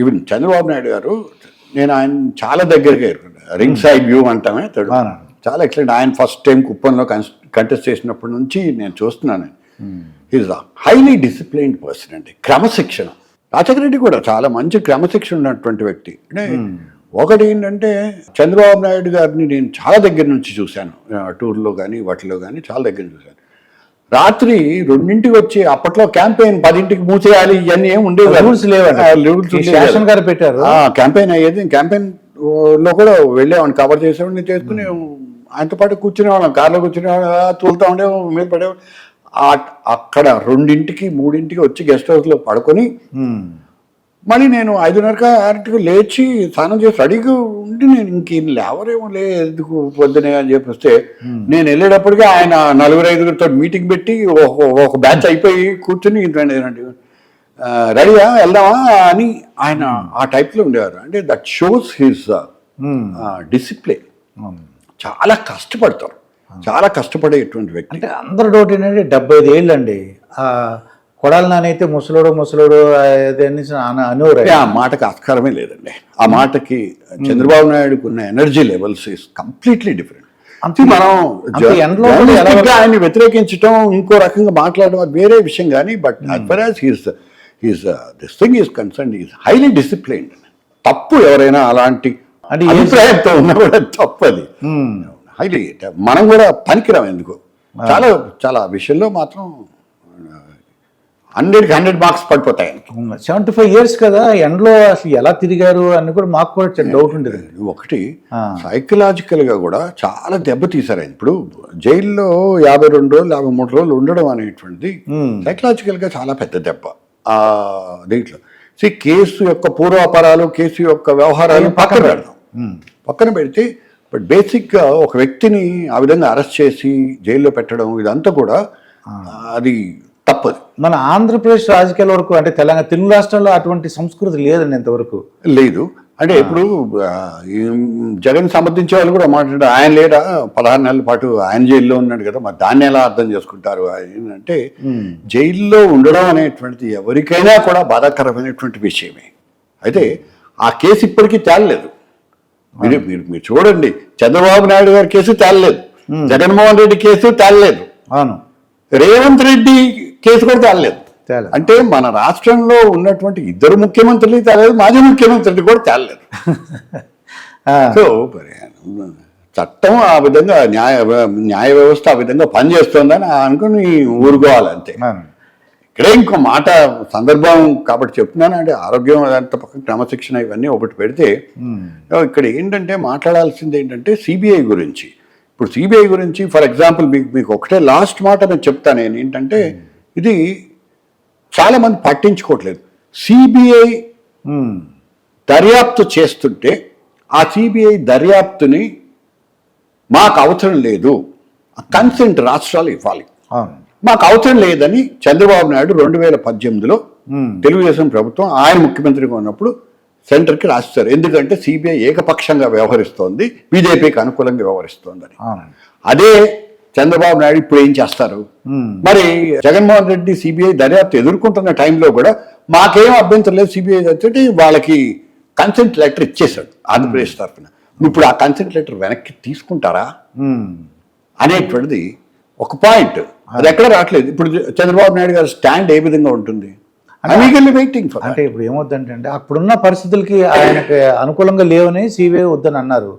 Even Chandrababu Naidu గారు నేను ఆయన చాలా దగ్గరగా రింగ్ సైడ్ వ్యూ అంటామే. చాలా ఎక్సలెంట్ ఆయన ఫస్ట్ టైం కుప్పంలో కంటెస్ట్ చేసినప్పటి నుంచి నేను చూస్తున్నాను. ఈజ్ హైలీ డిసిప్లైన్డ్ పర్సన్ అండి. క్రమశిక్షణ. రాజశేఖర రెడ్డి కూడా చాలా మంచి క్రమశిక్షణ ఉన్నటువంటి వ్యక్తి. అంటే ఒకటి ఏంటంటే చంద్రబాబు నాయుడు గారిని నేను చాలా దగ్గర నుంచి చూశాను. టూర్లో కానీ వాటిలో కానీ చాలా దగ్గర చూశాను. రాత్రి రెండింటికి వచ్చి అప్పట్లో క్యాంపెయిన్ పదింటికి మూసేయాలి ఇవన్నీ ఏం ఉండేవి. రూల్స్ లేవండి. గారు పెట్టారు ఆ, క్యాంపెయిన్ అయ్యేది క్యాంపెయిన్లో కూడా వెళ్ళేవాడిని కవర్ చేసేవాడిని చేసుకుని ఆయనతో పాటు కూర్చునేవాళ్ళం కార్లో కూర్చునేవాళ్ళం తూలుతా ఉండేవాళ్ళం మీద పడేవాళ్ళం అక్కడ రెండింటికి మూడింటికి వచ్చి గెస్ట్ హౌస్లో పడుకొని. మళ్ళీ నేను ఐదున్నరక ఆరింటికి లేచి స్నానం చేసి రెడీగా ఉండి నేను ఇంక ఈయన లేవరేమో లే ఎందుకు పొద్దునే అని చెప్పి వస్తే నేను వెళ్ళేటప్పటికి ఆయన నలుగురు ఐదుగురితో మీటింగ్ పెట్టి ఒక బ్యాచ్ అయిపోయి కూర్చుని ఏంటంటే రెడీయా వెళ్దామా అని ఆయన ఆ టైప్లో ఉండేవారు. అంటే దట్ షోస్ హిస్. డిసిప్లిన్. చాలా కష్టపడతారు. చాలా కష్టపడేటువంటి వ్యక్తి. అంటే అందరు డౌట్ ఏంటంటే డెబ్బై ఐదు ఏళ్ళు అండి కొడాలి నానైతే ముసలోడు ముసలోడు అనేవారు ఆ మాటకి ఆస్కారమే లేదండి. ఆ మాటకి చంద్రబాబు నాయుడుకు ఉన్న energy levels is completely different. అంతే- మనం ఆయన్ని వ్యతిరేకించడం ఇంకో రకంగా మాట్లాడడం అది వేరే విషయం కానీ but as far as he's he's this thing is concern is highly disciplined తప్పు ఎవరైనా అలాంటి అభిప్రాయంతో ఉన్నా కూడా తప్పు అది. హైలీ మనం కూడా పనికిరాం ఎందుకు? చాలా చాలా విషయంలో మాత్రం హండ్రెడ్కి హండ్రెడ్ మార్క్స్ పడిపోతాయి. సెవెంటీ ఫైవ్ ఇయర్స్ కదా ఎండలో అసలు ఎలా తిరిగారు అని కూడా మాకు కూడా డౌట్ ఉండేది ఒకటి ఆ. సైకలాజికల్గా కూడా చాలా దెబ్బతీశారు ఆయన ఇప్పుడు జైల్లో యాభై రెండు రోజులు యాభై మూడు రోజులు ఉండడం అనేటువంటిది Hmm. సైకలాజికల్గా చాలా పెద్ద దెబ్బ ఆ దీంట్లో సి కేసు యొక్క పూర్వాపరాలు కేసు యొక్క వ్యవహారాలు పక్కన పెడదాం. పక్కన పెడితే బట్ బేసిక్గా ఒక వ్యక్తిని ఆ విధంగా అరెస్ట్ చేసి జైల్లో పెట్టడం ఇదంతా కూడా అది తప్పదు. మన ఆంధ్రప్రదేశ్ రాజకీయాల వరకు అంటే తెలంగాణ తెలుగు రాష్ట్రాల్లో అటువంటి సంస్కృతి లేదండి ఇంతవరకు. లేదు. అంటే ఇప్పుడు జగన్ సమర్థించే వాళ్ళు కూడా మాట్లాడారు. ఆయన లేడా? పదహారు నెలల పాటు ఆయన జైల్లో ఉన్నాడు కదా. మరి దాన్ని ఎలా అర్థం చేసుకుంటారు అంటే జైల్లో ఉండడం అనేటువంటిది ఎవరికైనా కూడా బాధాకరమైనటువంటి విషయమే. అయితే ఆ కేసు ఇప్పటికీ తేలలేదు. మీరు మీరు మీరు చూడండి. చంద్రబాబు నాయుడు గారి కేసు తేలలేదు. జగన్మోహన్ రెడ్డి కేసు తేలలేదు. అవును. రేవంత్ రెడ్డి కేసు కూడా తేలలేదు. అంటే మన రాష్ట్రంలో ఉన్నటువంటి ఇద్దరు ముఖ్యమంత్రులు తేలేదు మాజీ ముఖ్యమంత్రులు కూడా తేలలేదు. సో చట్టం ఆ విధంగా న్యాయ న్యాయ వ్యవస్థ ఆ విధంగా పనిచేస్తుందని అనుకుని ఊరుకోవాలి అంతే. ఇక్కడే ఇంకో మాట సందర్భం కాబట్టి చెప్తున్నాను. అంటే ఆరోగ్యం అదంతా పక్కన క్రమశిక్షణ ఇవన్నీ ఒకటి పెడితే. ఇక్కడ ఏంటంటే మాట్లాడాల్సింది ఏంటంటే సిబిఐ గురించి. ఇప్పుడు సిబిఐ గురించి ఫర్ ఎగ్జాంపుల్ మీకు మీకు ఒకటే లాస్ట్ మాట నేను చెప్తాను. నేను ఏంటంటే ఇది చాలా మంది పట్టించుకోవట్లేదు. సిబిఐ. దర్యాప్తు చేస్తుంటే ఆ సిబిఐ దర్యాప్తుని మాకు అవసరం లేదు. కన్సెంట్ రాష్ట్రాలు ఇవ్వాలి. మాకు అవసరం లేదని చంద్రబాబు నాయుడు రెండు వేల పద్దెనిమిదిలో. తెలుగుదేశం ప్రభుత్వం ఆయన ముఖ్యమంత్రిగా ఉన్నప్పుడు సెంటర్కి రాస్తారు. ఎందుకంటే సిబిఐ ఏకపక్షంగా వ్యవహరిస్తోంది బీజేపీకి అనుకూలంగా వ్యవహరిస్తోందని. అదే చంద్రబాబు నాయుడు ఇప్పుడు ఏం చేస్తారు. మరి జగన్మోహన్ రెడ్డి సిబిఐ దర్యాప్తు ఎదుర్కొంటున్న టైంలో కూడా మాకేం అభ్యంతరం లేదు. సిబిఐ తోటి వాళ్ళకి కన్సెంట్ లెటర్ ఇచ్చేశాడు ఆంధ్రప్రదేశ్ తరఫున. ఇప్పుడు ఆ కన్సెంట్ లెటర్ వెనక్కి తీసుకుంటారా. అనేటువంటిది ఒక పాయింట్ అది ఎక్కడ రావట్లేదు. ఇప్పుడు చంద్రబాబు నాయుడు గారి స్టాండ్ ఏ విధంగా ఉంటుంది? వెయిటింగ్ ఫర్ అంటే ఇప్పుడు ఏమవుతుందంటే అంటే అప్పుడున్న పరిస్థితులకి ఆయనకి అనుకూలంగా లేవని సిబిఐ వద్దని అన్నారు.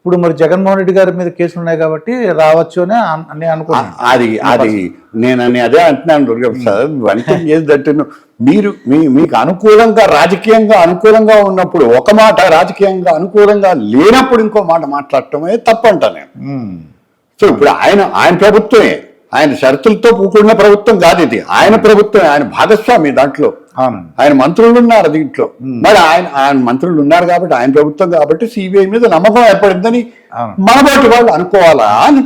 ఇప్పుడు మరి జగన్మోహన్ రెడ్డి గారి మీద కేసులు ఉన్నాయి కాబట్టి రావచ్చు అని అన్- అని అనుకున్నాను అది అది నేను అని అదే అంటున్నాను దుర్గాప్రసాద్ వనితం చేసేటట్టు మీరు మీ మీకు అనుకూలంగా రాజకీయంగా అనుకూలంగా ఉన్నప్పుడు ఒక మాట రాజకీయంగా అనుకూలంగా లేనప్పుడు ఇంకో మాట మాట్లాడటమే తప్పంట నేను. సో ఇప్పుడు ఆయన ఆయన ప్రభుత్వమే. ఆయన షరతులతో కూడుకున్న ప్రభుత్వం కాదు ఇది. ఆయన ప్రభుత్వం ఆయన భాగస్వామి దాంట్లో. ఆయన మంత్రులు ఉన్నారు దీంట్లో మరి ఆయన ఆయన మంత్రులు ఉన్నారు కాబట్టి ఆయన ప్రభుత్వం కాబట్టి సిబిఐ మీద నమ్మకం ఏర్పడిందని. మనబోటి వాళ్ళు అనుకోవాలా అని.